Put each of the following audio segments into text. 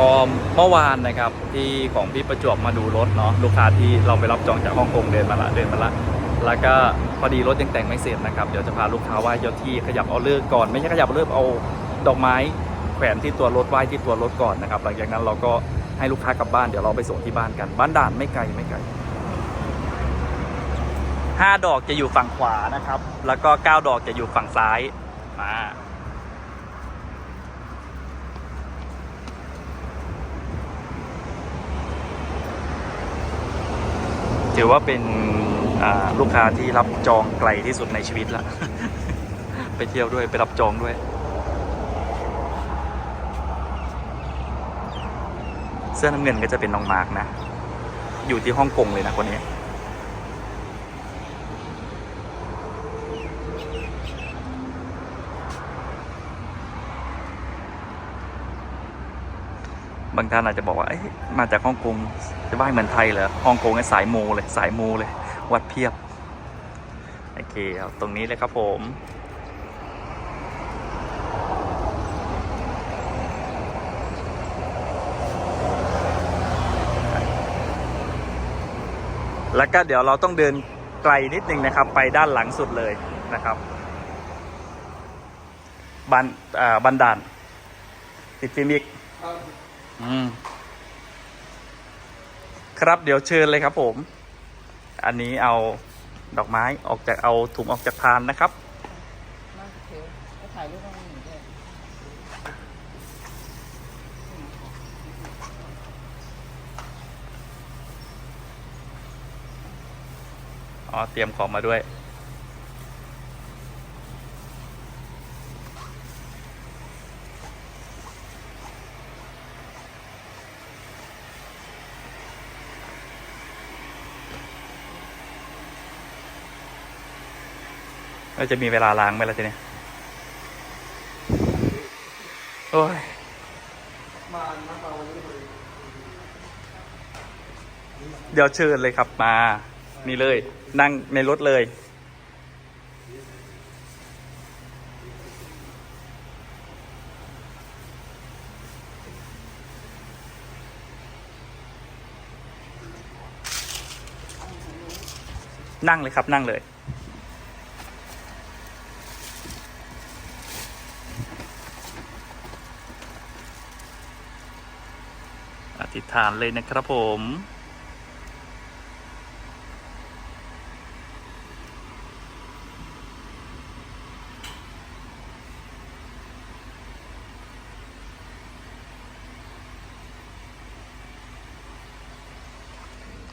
ก็เมื่อวานนะครับที่ของพี่ประจวบมาดูรถเนาะลูกค้าที่เราไปรับจองจากฮ่องกงเดินมาละเดินมาละแล้วก็พอดีรถยังแต่งไม่เสร็จนะครับเดี๋ยวจะพาลูกค้าไหว้เจ้าที่ขยับเอาเลิกก่อนไม่ใช่ขยับเอาเลิกเอาดอกไม้แขวนที่ตัวรถไหว้ที่ตัวรถก่อนนะครับหลังจากนั้นเราก็ให้ลูกค้ากลับบ้านเดี๋ยวเราไปส่งที่บ้านกัน บ้านด่านไม่ไกลไม่ไกลห้าดอกจะอยู่ฝั่งขวานะครับ แล้วก็เก้าดอกจะอยู่ฝั่งซ้ายมา ถือว่าเป็นลูกค้าที่รับจองไกลที่สุดในชีวิตละไปเที่ยวด้วยไปรับจองด้วย เสื้อน้ำเงินก็จะเป็นน้องมาร์กนะ อยู่ที่ฮ่องกงเลยนะคนนี้างท่านอาจจะบอกว่ามาจากฮ่องกงจะไหว้เหมือนไทยเหรอฮ่องกงสายมูเลยสายมูเลย วัดเพียบโอเคเอาตรงนี้เลยครับผมแล้วก็เดี๋ยวเราต้องเดินไกลนิดนึงนะครับ ไปด้านหลังสุดเลยนะครับบันอ่าบันดานติดฟิล์มอีก อืม ครับเดี๋ยวเชิญเลยครับผม อันนี้เอาดอกไม้ออกจากเอาถุงออกจากพานนะครับ มาเถอะก็ถ่ายรูปมาหนึ่งด้วยอ๋อ เตรียมของมาด้วย เราจะมีเวลาล้างไหมล่ะทีนี้โอ้ยมามามาวันนี้เลยเดี๋ยวเชิญเลยครับมา นี่เลย นั่งในรถเลย นั่งเลยครับนั่งเลย อธิษ ฐานเลยนะครับผม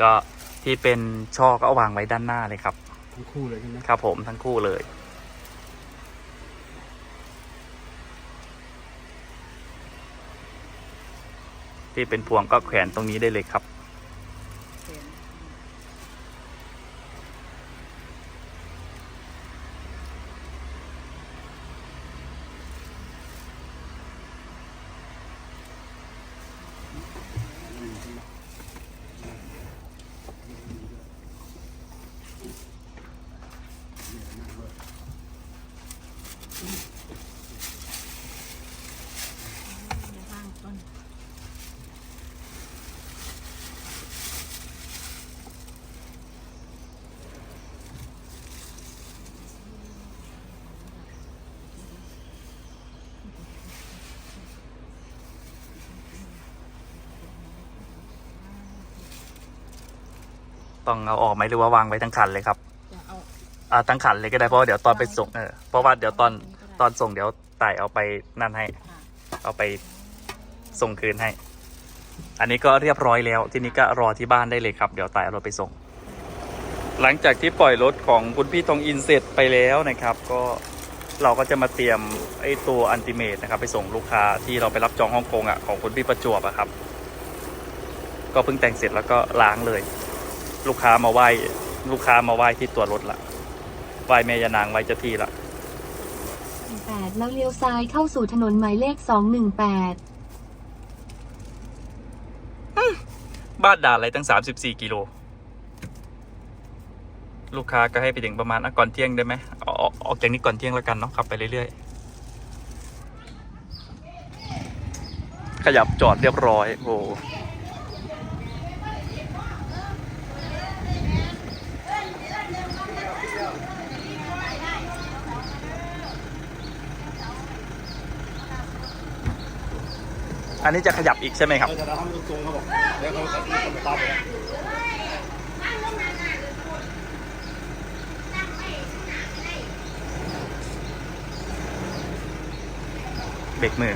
ก็ที่เป็นช่อก็เอาวางไว้ด้านหน้าเลยครับ ทั้งคู่เลยใช่ไหมครับผมทั้งคู่เลย ที่เป็นพวงก็แขวนตรงนี้ได้เลยครับ ต้องเอาออกไหมหรือว่าวางไว้ทั้งคันเลยครับจะเอาอ่าทั้งขันเลยก็ได้เพราะว่าเดี๋ยวตอนไปส่งเออเพราะว่าเดี๋ยวตอนตอนส่งเดี๋ยวไต่เอาไปนั่นให้เอาไปส่งคืนให้ อันนี้ก็เรียบร้อยแล้ว ทีนี้ก็รอที่บ้านได้เลยครับ เดี๋ยวไต่เอารถไปส่ง หลังจากที่ปล่อยรถของคุณพี่ทองอินเสร็จไปแล้วนะครับ ก็เราก็จะมาเตรียมไอ้ตัวอันติเมตนะครับ ไปส่งลูกค้าที่เราไปรับจองฮ่องกงอะของคุณพี่ประจวบอะครับ ก็เพิ่งแต่งเสร็จแล้วก็ล้างเลย ลูกค้ามาไหว้ลูกค้ามาไหว้ที่ตัวรถละไหว้แม่ยานางไหว้เจ้าที่ละ8แล้วเลี้ยวซ้ายเข้าสู่ถนนหมายเลข 218 บ้านด่านอะไรตั้ง 34 กิโล ลูกค้าก็ให้ไปถึงประมาณอะก่อนเที่ยงได้ไหมเอาเอาออกจากนี้ก่อนเที่ยงแล้วกันเนาะขับไปเรื่อยขยับจอดเรียบร้อย โอ้ อันนี้จะขยับอีกใช่ไหมครับเราจะทำตรงเขาบอกเดี๋ยวเขาจะตามไปเบรกมือ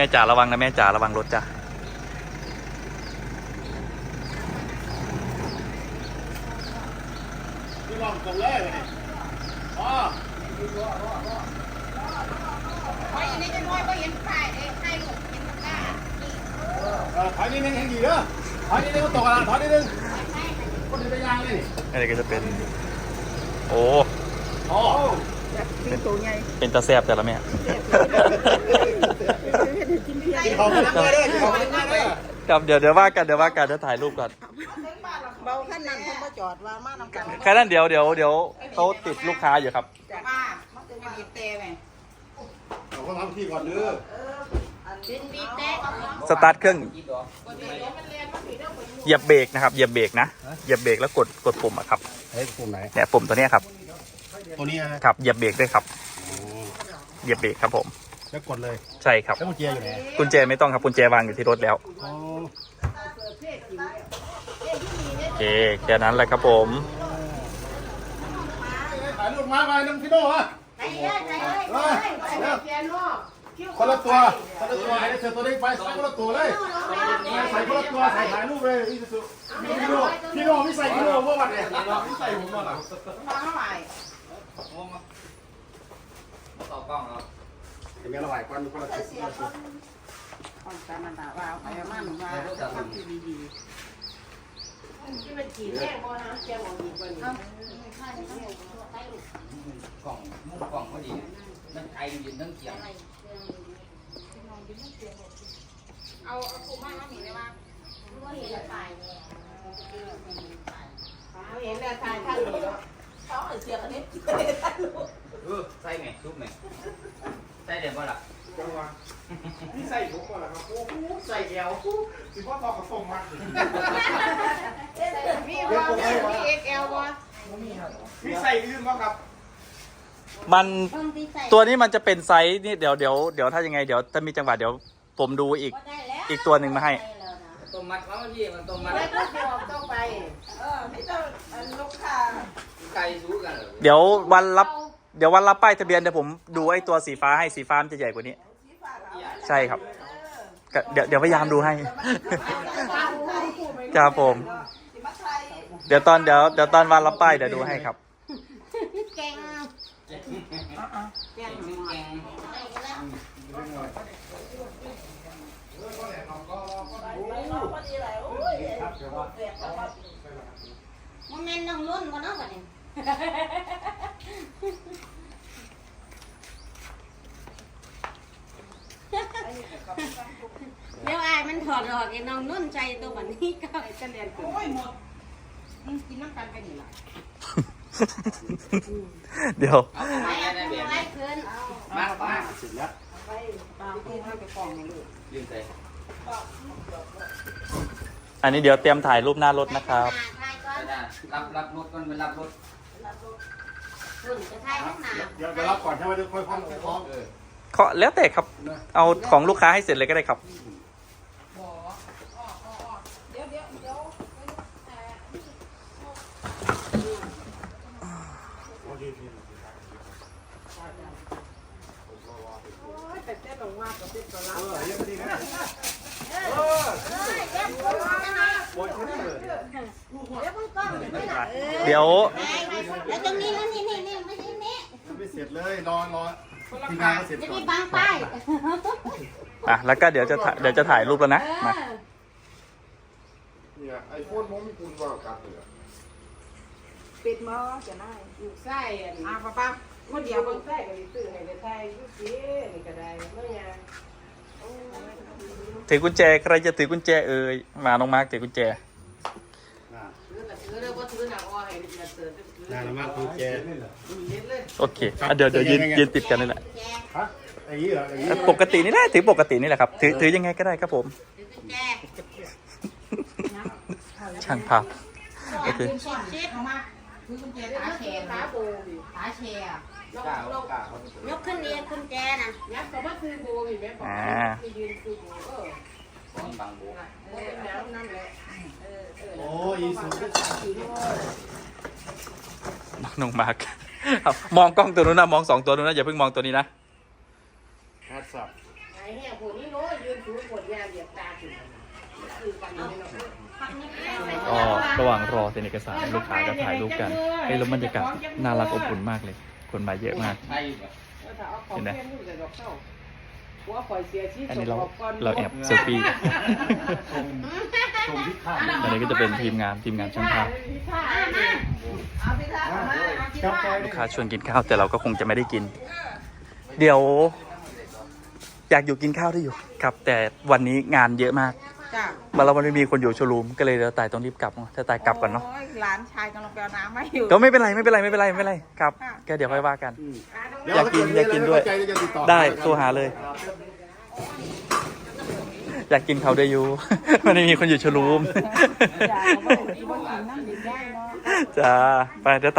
ม่จ๋าระวังนะแม่จ๋าระวังรถจ้ะพี่ลองตรงเลยไปดิอ๋อไว้อันนี้จะน้อยก็เห็นป้ายเอ้ให้ลูกเห็นตาเออถอยนิดนึงแข็งดีเด้อถอยนิดนึงก็ตกกันถอยนิดนึงคนเดินไปยางเลยนี่อันนี้ก็จะเป็น โอ้อ๋อกินตัวใหญ่เป็นตาแซบแต่ละแม่ กินเพียงเขาไม่ได้เลยเขาไม่ได้เลยครับเดี๋ยวเดี๋ยวว่ากันเดี๋ยวว่ากันเดี๋ยวถ่ายรูปก่อนเบาขั้นนั้นเขามาจอดว่ามานำกันแค่นั้นเดี๋ยวเดี๋ยวเดี๋ยวเขาติดลูกค้าอยู่ครับมามันจะบีบเตะไหมเขาก็ทำที่ก่อนเด้อบินบีบเตะสตาร์ทเครื่องเหยียบเบรกนะครับเหยียบเบรกนะเหยียบเบรกแล้วกดกดปุ่มอะครับเฮ้ยปุ่มไหนเนี่ยปุ่มตัวเนี้ยครับ ตัวนี้นะครับเหยียบเบรกด้วยครับเหยียบเบรกครับผม แล้วกดเลยใช่ครับ แล้วกุญแจอยู่ไหนกุญแจไม่ต้องครับกุญแจวางอยู่ที่รถแล้วอ๋อโอเคแค่นั้นแหละครับผมถ่ายรูปมาไปน้ำพี่โน่ฮะไปเลยไปเลยไปเลยเพียโน่คนละตัวคนละตัวไอ้เธอตัวนี้ไปใส่คนละตัวเลยใส่คนละตัวใส่ถ่ายรูปเลยอีสุพี่โน่พี่โน่ไม่ใส่พี่โน่เมื่อวันเนี่ยไม่ใส่ผมมาหรอมาเท่าไหร่ต่อกล้องเนาะเห็นไหมเราไหวควันคนละตัวต้องการมันด่าว่าไปมาหนูมาทำดีดีที่มันจีแม่บ่นะแกบอกดีกว่านี้กล้องมุมกล้องพอดีนั่งไอยืนนั่งเกียงเอาเอาปูมาแล้วหนีได้ว่าเห็นแล้วตายเห็นแล้วตายท่านเลยเขาเสียกันนี้ท่านลูกเออใส่ไหมทุบไหมใส่เดี๋ยวบ่ล่ะจังหวะพี่ใส่ผมก่อนเหรอครับโอ้โหใส่แก้วสิพ่อตอกกระส่งมามีว่ามีเอ็กเอลว่าพี่ใส่ยืนบ้างครับมันตัวนี้มันจะเป็นไซส์นี่เดี๋ยวเดี๋ยวเดี๋ยวถ้ายังไงเดี๋ยวถ้ามีจังหวะเดี๋ยวผมดูอีกอีกตัวหนึ่งมาให้ต้มมัดเขาพี่มันต้มมัดไม่ต้องเดี๋ยวต้องไปเออไม่ต้องอันลูกค้าไก่สู้กันเหรอเดี๋ยววันรับ เดี๋ยววันรับป้ายทะเบียนเดี๋ยวผมดูไอ้ตัวสีฟ้าให้สีฟ้ามันจะใหญ่กว่านี้ ใช่ครับก็เดี๋ยวเดี๋ยวพยายามดูให้ ครับผม เดี๋ยวตอนเดี๋ยวเดี๋ยวตอนวันรับป้ายเดี๋ยวดูให้ครับเก่งเก่งเก่งมันแม่นน้องนุ่นมาเนาะบัดนี้ เดี๋ยวอายมันถอดออกไอ้น้องนุ่นใจตัวบัดนี้ก็ไอ้เจริญโอ้ยหมดมึงกินน้ำกันไปนี่ล่ะเดี๋ยวเอาไปไปอะได้เบียไปร์คืนมามาเสร็จแล้วไปตามที่ให้ไปฟ้องให้ลูกยืนใส่อันนี้เดี๋ยวเตรียมถ่ายรูปหน้ารถนะครับถ่ายก่อนรับรับรถก่อนไปรับรถรุ่นจะถ่ายข้างหน้าเดี๋ยวจะรับก่อนใช่ไหมเดี๋ยวค่อยพร้อมพร้อม เออก็แล้วแต่ครับ เอาของลูกค้าให้เสร็จเลยก็ได้ครับเดี๋ยวแล้วตรงนี้แล้วนี่นี่นี่ไม่ใช่นี่ไม่เสร็จเลยรอรอ ทีมงานก็เสร็จจะก่อมีนบางป้ายอะแล้วก็เดี๋ยวจะถ่ายเดี๋ยวจะถ่ายรูปแล้วนะมาเนี่ยไอโฟนผมมีคุณว่ากัดเลยอะปิดมอจะได้อยู่ไส้อะป้าป้าคนเดียวคนใส่ก็ซื้อให้ได้ไทยยุสินี่ก็ได้เมื่อยาถือกุญแจใครจะถือกุญแจเอ่ยมาน้องมาร์กถือกุญแจ ถือก็ถือเลยว่าถือหนักอ้อให้เดือดเสือถือ น่าละมากคือแกเย็นเลยโอเคอะเดี๋ยวเดี๋ยวยืนยืนติดกันนี่แหละฮะอย่างนี้เหรออย่างนี้ปกตินี่แหละถือปกตินี่แหละครับ ถือถือยังไงก็ได้ครับผมช่างภาพโอเคเช็ดออกมาคือกุญแจตาแชร์ขาโบดิตาแชร์เรากล้าเรากล้ายกขึ้นเรียนกุญแจน่ะยักษ์ก็มาซื้อโบดิแม่บอกไปยืนซื้อโบเออของบางโบเออน้ำนั่นแหละเออเออโอ้ยสุด น้องมาร์กเอามองกล้องตัวนู้นนะมองสองตัวนู้นนะอย่าเพิ่งมองตัวนี้นะฮัดสับไอ้เนี่ยพวกนี้โน้ยืนถือขวดยาเหยียบตาถึงคือกันนี่เนาะก็ระหว่างรอเซ็นเอกสารลูกค้าก็ถ่ายรูปกันเฮ้ยแล้วบรรยากาศน่ารักอบอุ่นมากเลย คนมาเยอะมากใช่แบบถ้าเอาของเพี้ยนอยู่แต่ดอกเศร้าหัวข่อยเสียชีอันส่นี้งเราออกก่อนเราแอบเซลฟี่ชมชมที่ข้าง อันนี้ก็จะเป็นทีมงานทีมงานช่างภาพเอาไปทาเอามาเอาที่ครับว่าลูกค้าชวนกินข้าวแต่เราก็คงจะไม่ได้กิน เดี๋ยว อยากอยู่กินข้าวได้อยู่ครับ แต่วันนี้งานเยอะมากจ้ะมาเราไม่มีคนอยู่โชว์รูมก็เลยเดี๋ยวตายต้องรีบกลับถ้าตายกลับก่อนเนาะโยหลานชายกำลังไปเอาน้ำมาอยู่ก็ไม่เป็นไรไม่เป็นไรไม่เป็นไรไม่เป็นไรครับก็เดี๋ยวค่อยว่ากัน อยากกินอยากกินด้วยใจจะติดต่อได้โทรหาเลย อยากกินเขาได้อยู่ไม่ได้มีคนอยู่โชว์รูมจ้ะเขาบอกว่ากินน้ำดื่มได้เนาะจ้าไปเดี๋ยวตาย